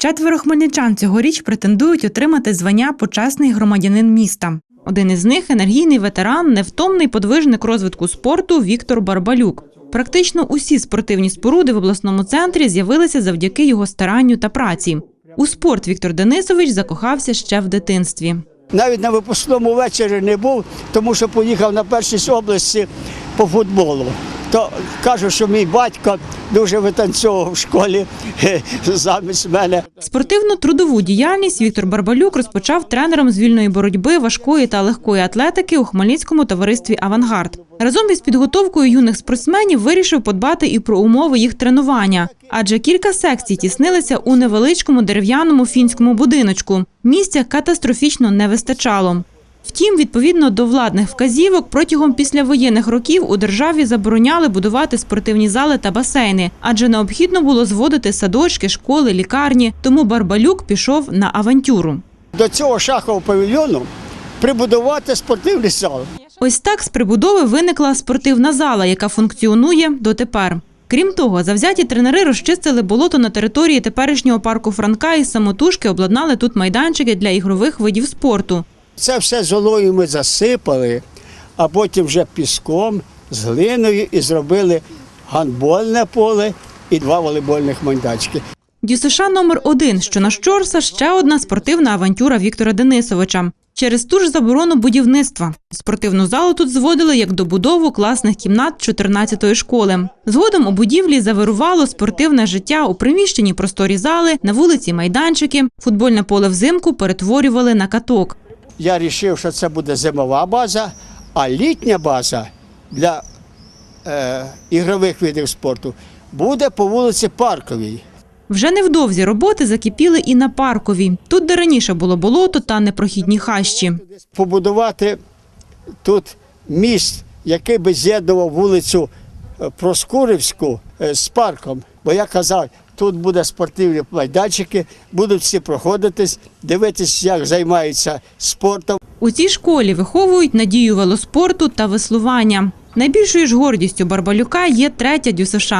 Четверо хмельничан цьогоріч претендують отримати звання почесний громадянин міста. Один із них енергійний ветеран, невтомний подвижник розвитку спорту Віктор Барбалюк. Практично усі спортивні споруди в обласному центрі з'явилися завдяки його старанню та праці. У спорт Віктор Денисович закохався ще в дитинстві. Навіть на випускному вечорі не був, тому що поїхав на першість області по футболу. То кажу, що мій батько дуже витанцьовував в школі е, замість мене. Спортивну трудову діяльність Віктор Барбалюк розпочав тренером з вільної боротьби, важкої та легкої атлетики у Хмельницькому товаристві Авангард. Разом із підготовкою юних спортсменів вирішив подбати і про умови їх тренування, адже кілька секцій тіснилися у невеличкому дерев'яному фінському будиночку. Місця катастрофічно не вистачало. Втім, відповідно до владних вказівок, протягом післявоєнних років у державі забороняли будувати спортивні зали та басейни, адже необхідно було зводити садочки, школи, лікарні. Тому Барбалюк пішов на авантюру. До цього шахового павільйону прибудувати спортивний зал. Ось так з прибудови виникла спортивна зала, яка функціонує дотепер. Крім того, завзяті тренери розчистили болото на території теперішнього парку Франка і самотужки обладнали тут майданчики для ігрових видів спорту. Це все золою ми засипали, а потім вже піском з глиною і зробили гандбольне поле і два волейбольних майданчики. ДЮСШ номер один, що на Щорса, ще одна спортивна авантюра Віктора Денисовича. Через ту ж заборону будівництва спортивну залу тут зводили як добудову класних кімнат 14-ї школи. Згодом у будівлі завирувало спортивне життя у приміщенні просторі зали, на вулиці майданчики. Футбольне поле взимку перетворювали на каток. Я вирішив, що це буде зимова база, а літня база для е, ігрових видів спорту буде по вулиці Парковій. Вже невдовзі роботи закипіли і на парковій. Тут, де раніше було болото та непрохідні хащі. Побудувати тут міст, який би з'єднував вулицю Проскурівську е, з парком. Бо я казав, тут буде спортивні майданчики, будуть всі проходитись, дивитись, як займаються спортом. У цій школі виховують надію велоспорту та веслування. Найбільшою ж гордістю Барбалюка є третя ДЮСШ.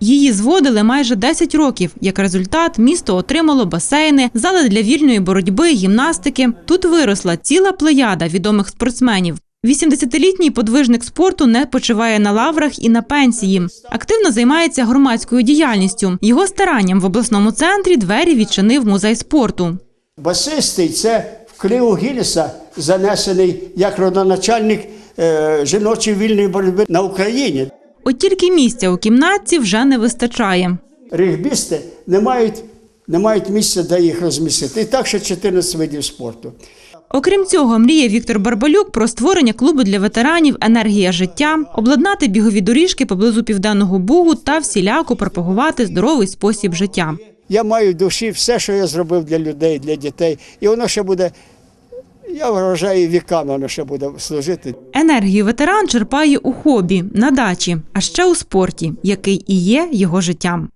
Її зводили майже 10 років. Як результат, місто отримало басейни, зали для вільної боротьби, гімнастики. Тут виросла ціла плеяда відомих спортсменів. 80-літній подвижник спорту не почиває на лаврах і на пенсії. Активно займається громадською діяльністю. Його старанням в обласному центрі двері відчинив музей спорту. Басистий це в книгу Гіннеса занесений як родоначальник е, жіночої вільної боротьби на Україні. От тільки місця у кімнатці вже не вистачає. Регбісти не мають, не мають місця, де їх розмістити. І так ще 14 видів спорту. Окрім цього, мріє Віктор Барбалюк про створення клубу для ветеранів Енергія життя, обладнати бігові доріжки поблизу південного бугу та всіляко пропагувати здоровий спосіб життя. Я маю в душі все, що я зробив для людей, для дітей. І воно ще буде, я вважаю, віками воно ще буде служити. Енергію ветеран черпає у хобі, на дачі, а ще у спорті, який і є його життям.